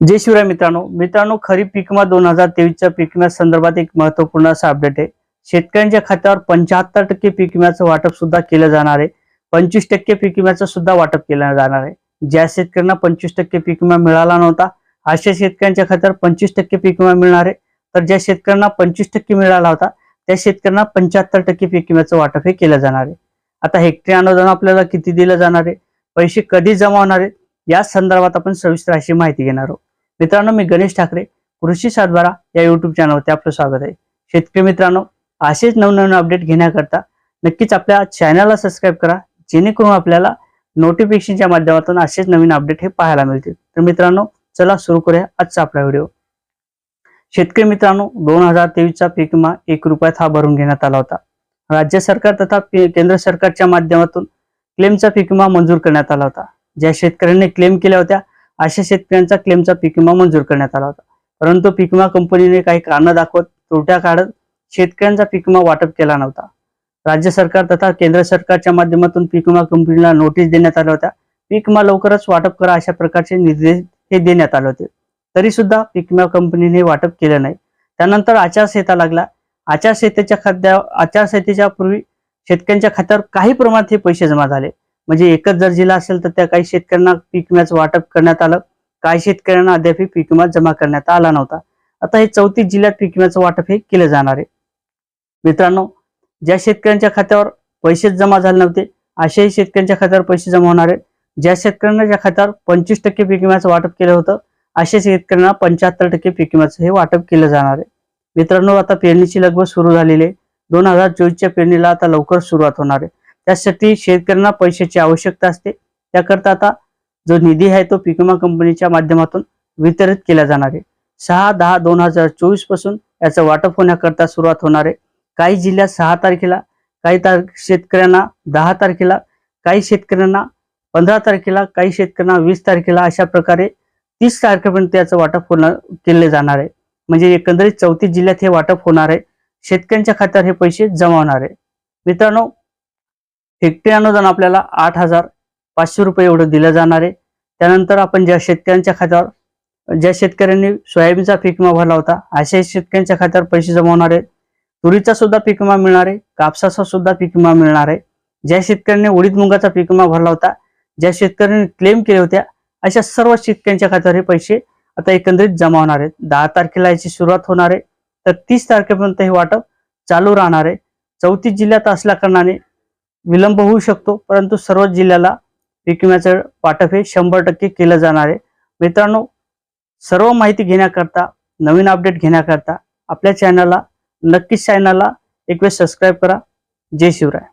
जय शिवराय मित्रांनो. मित्रांनो खरीप पीक विमा दोन हजार तेवीसच्या पीक विम्या संदर्भात एक महत्त्वपूर्ण असा अपडेट आहे. शेतकऱ्यांच्या खात्यावर पंच्याहत्तर टक्के पीक विम्याचं वाटप सुद्धा केलं जाणार आहे. पंचवीस टक्के पीक विम्याचं सुद्धा वाटप केलं जाणार आहे. ज्या शेतकऱ्यांना पंचवीस टक्के पीक विमा मिळाला नव्हता अशा शेतकऱ्यांच्या खात्यावर पंचवीस टक्के पीक विमा मिळणार आहे. तर ज्या शेतकऱ्यांना पंचवीस टक्के मिळाला होता त्या शेतकऱ्यांना पंच्याहत्तर टक्के पीक विम्याचं वाटप हे केलं जाणार आहे. आता हेक्टरी अनुदान आपल्याला किती दिलं जाणार आहे? पैसे कधी जमा होणार आहेत? या संदर्भात आपण सविस्तर अशी माहिती घेणार आहोत. मित्रांनो मी गणेश ठाकरे कृषी सातबारा या युट्यूब चॅनलवरती आपलं स्वागत आहे. शेतकरी मित्रांनो असेच नवनवीन अपडेट घेण्याकरता नक्कीच आपल्या चॅनलला सबस्क्राईब करा जेणेकरून आपल्याला नोटिफिकेशनच्या माध्यमातून असेच नवीन अपडेट हे पाहायला मिळतील. तर मित्रांनो चला सुरू करूया आजचा आपला व्हिडिओ शेतकरी मित्रांनो दोन हजार तेवीसचा पीक विमा एक रुपयात हा भरून घेण्यात आला होता. राज्य सरकार तथा केंद्र सरकारच्या माध्यमातून क्लेमचा पीक विमा मंजूर करण्यात आला होता. ज्या शेतकऱ्यांनी क्लेम केल्या होत्या अशा शेतकऱ्यांचा क्लेमचा पीक विमा मंजूर करण्यात आला होता. परंतु पीक विमा कंपनीने काही कारणं दाखवत तोट्या काढत शेतकऱ्यांचा पीक विमा वाटप केला नव्हता. राज्य सरकार तथा केंद्र सरकारच्या माध्यमातून पीक विमा कंपनीला नोटीस देण्यात आल्या होत्या. पीक विमा लवकरच वाटप करा अशा प्रकारचे निर्देश हे देण्यात आले होते. तरी सुद्धा पीक विमा कंपनीने वाटप केलं नाही. त्यानंतर आचारसंहिता लागला. आचारसंहितेच्या खाद्या आचारसंहितेच्या पूर्वी शेतकऱ्यांच्या खात्यावर काही प्रमाणात हे पैसे जमा झाले. म्हणजे एकच जर जिल्हा असेल तर त्या काही शेतकऱ्यांना पीक विम्याचं वाटप करण्यात आलं. काही शेतकऱ्यांना अद्याप पीक विमा जमा करण्यात आला नव्हता. आता हे चौतीस जिल्ह्यात पीक विम्याचं वाटप हे केलं जाणार आहे. मित्रांनो ज्या शेतकऱ्यांच्या खात्यावर पैसेच जमा झाले नव्हते अशाही शेतकऱ्यांच्या खात्यावर पैसे जमा होणार आहेत. ज्या शेतकऱ्यांना ज्या खात्यावर पंचवीस टक्के पीक विम्याचं वाटप केलं होतं अशा शेतकऱ्यांना पंच्याहत्तर टक्के पीक विम्याचं हे वाटप केलं जाणार आहे. मित्रांनो आता पेरणीची लगभग सुरू झालेली आहे. दोन हजार चोवीसच्या पेरणीला आता लवकर सुरुवात होणार आहे. त्यासाठी शेतकऱ्यांना पैशाची आवश्यकता असते. त्याकरता आता जो निधी आहे तो पीक विमा कंपनीच्या माध्यमातून वितरित केला जाणार आहे. सहा दहा दोन हजार चोवीसपासून याचं वाटप होण्याकरता सुरुवात होणार आहे. काही जिल्ह्यात सहा तारखेला काही तार शेतकऱ्यांना दहा तारखेला काही शेतकऱ्यांना पंधरा तारखेला काही शेतकऱ्यांना वीस तारखेला अशा प्रकारे तीस तारखेपर्यंत याचं वाटप होणार केले जाणार आहे. म्हणजे एकंदरीत चौतीस जिल्ह्यात हे वाटप होणार आहे. शेतकऱ्यांच्या खात्यावर हे पैसे जमा होणार आहे. मित्रांनो हेक्टरी अनुदान आपल्याला आठ हजार पाचशे रुपये एवढं दिलं जाणार आहे. त्यानंतर आपण ज्या शेतकऱ्यांच्या खात्यावर ज्या शेतकऱ्यांनी सोयाबीनचा पीक विमा भरला होता अशा शेतकऱ्यांच्या खात्यावर पैसे जमा होणार आहेत. तुरीचा सुद्धा पीक विमा मिळणार आहे. कापसाचा सुद्धा पीक विमा मिळणार आहे. ज्या शेतकऱ्यांनी उडीद मुगाचा पीक विमा भरला होता ज्या शेतकऱ्यांनी क्लेम केले होत्या अशा सर्व शेतकऱ्यांच्या खात्यावर हे पैसे आता एकंदरीत जमा होणार आहेत. दहा तारखेला याची सुरुवात होणार आहे. तर तीस तारखेपर्यंत हे वाटप चालू राहणार आहे. चौतीस जिल्ह्यात असल्या कारणाने विलंब होऊ शकतो परंतु सर्व जिल्ह्याला पीक विम्याचं वाटप हे शंभर टक्के केलं जाणार आहे. मित्रांनो सर्व माहिती घेण्याकरता नवीन अपडेट घेण्याकरता आपल्या चॅनलला नक्कीच चॅनलला एक वेळ सबस्क्राईब करा. जय शिवराय.